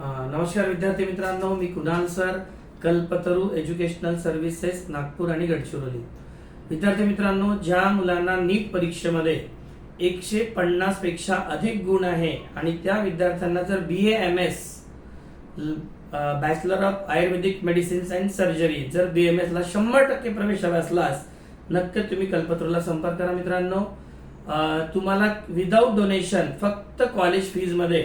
नमस्कार विद्यार्थी मित्रांनो मी Kunal sir Kalpataru educational services Nagpur आणि गडचिरोली. विद्यार्थी मित्रांनो ज्या मुलांना नीट परीक्षेमध्ये एकशे पन्नासपेक्षा अधिक गुण आहे आणि त्या विद्यार्थ्यांना जर B A M S bachelor of ayurvedic medicines and surgery जर बी एम एसला शंभर टक्के प्रवेश हवा असलास नक्की तुम्ही कल्पतरूला संपर्क करा मित्रांनो. तुम्हाला विदाऊट डोनेशन फक्त कॉलेज फीजमध्ये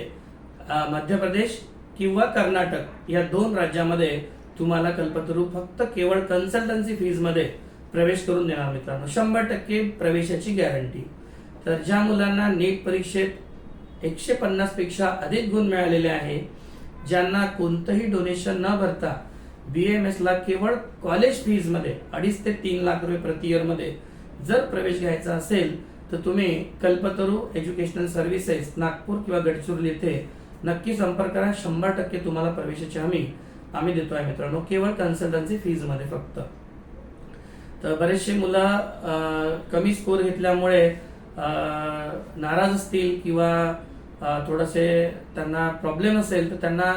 मध्य प्रदेश किंवा कर्नाटक या दोन राज्यामध्ये तुम्हाला कल्पतरू फक्त केवळ कन्सल्टन्सी फीजमध्ये प्रवेश करून देणार मित्रांनो. शंभर टक्के प्रवेशाची गॅरंटी तर ज्या मुलांना नीट परीक्षेत एकशे पन्नासपेक्षा अधिक गुण मिळालेले आहे ज्यांना कोणतंही डोनेशन न भरता बी एम एस ला केवळ कॉलेज फीजमध्ये अडीच ते तीन लाख रुपये प्रति इयरमध्ये जर प्रवेश घ्यायचा असेल तर तुम्ही कल्पतरू एज्युकेशनल सर्व्हिसेस नागपूर किंवा गडचिरोली येथे नक्की संपर्क करा. शंभर टक्के तुम्हाला प्रवेशाची हमी आम्ही देतो आहे मित्रांनो. केवळ कन्सल्टन्सी फीजमध्ये फक्त. तर बरेचसे मुलं कमी स्कोर घेतल्यामुळे नाराज असतील किंवा अं, थोडेसे त्यांना प्रॉब्लेम असेल तर त्यांना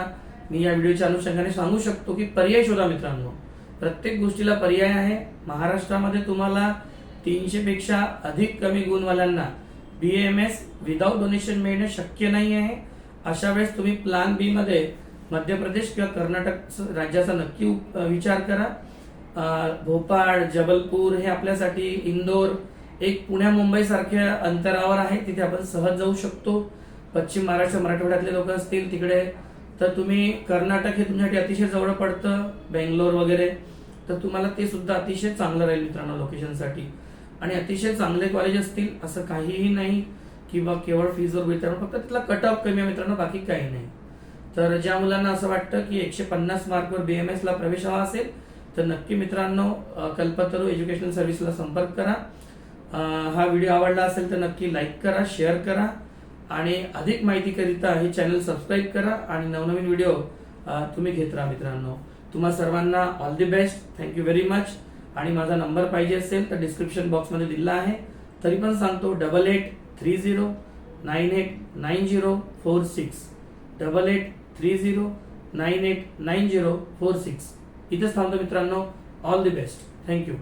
मी या व्हिडिओच्या अनुषंगाने सांगू शकतो की पर्याय शोधा मित्रांनो. प्रत्येक गोष्टीला पर्याय आहे. महाराष्ट्रामध्ये तुम्हाला तीनशेपेक्षा अधिक कमी गुणवाल्यांना B M S without donation मिळणे शक्य नाही आहे. अशा वेळेस तुम्ही प्लान बी मध्ये मध्य प्रदेश किंवा कर्नाटक राज्याचा नक्की विचार करा. भोपाळ जबलपूर हे आपल्यासाठी इंदोर एक पुण्या मुंबई सारख्या अंतरावर आहे. तिथे आपण सहज जाऊ शकतो. पश्चिम महाराष्ट्र मराठवाड्यातले लोक असतील तिकडे. तर तुम्ही कर्नाटक हे तुमच्यासाठी अतिशय जवळ पडतं. बेंगलोर वगैरे. तर तुम्हाला ते सुद्धा अतिशय चांगलं राहील मित्रांनो लोकेशनसाठी आणि अतिशय चांगले कॉलेज असतील असं काहीही नाही. किंवा केवळ फीजवर मित्रांनो फक्त तिथला कट ऑफ कमी आहे मित्रांनो बाकी काही नाही. तर ज्या मुलांना असं वाटतं की एकशे पन्नास मार्कवर बी एम एसला प्रवेश हवा असेल तर नक्की मित्रांनो कल्पतरू एज्युकेशनल सर्व्हिसला संपर्क करा. हा व्हिडिओ आवडला असेल तर नक्की लाईक करा शेअर करा. आणि अधिक माहितीकरिता हे चॅनल सबस्क्राईब करा आणि नवनवीन व्हिडिओ तुम्ही घेत राहा मित्रांनो. तुम्हा सर्वांना all the best thank you very much आणि माझा नंबर पाहिजे असेल तर डिस्क्रिप्शन बॉक्समध्ये दिला आहे. तरी पण सांगतो double eight three zero nine eight nine zero four six. Double eight three zero nine eight nine zero four six. इथेच थांबतो मित्रांनो. All the best thank you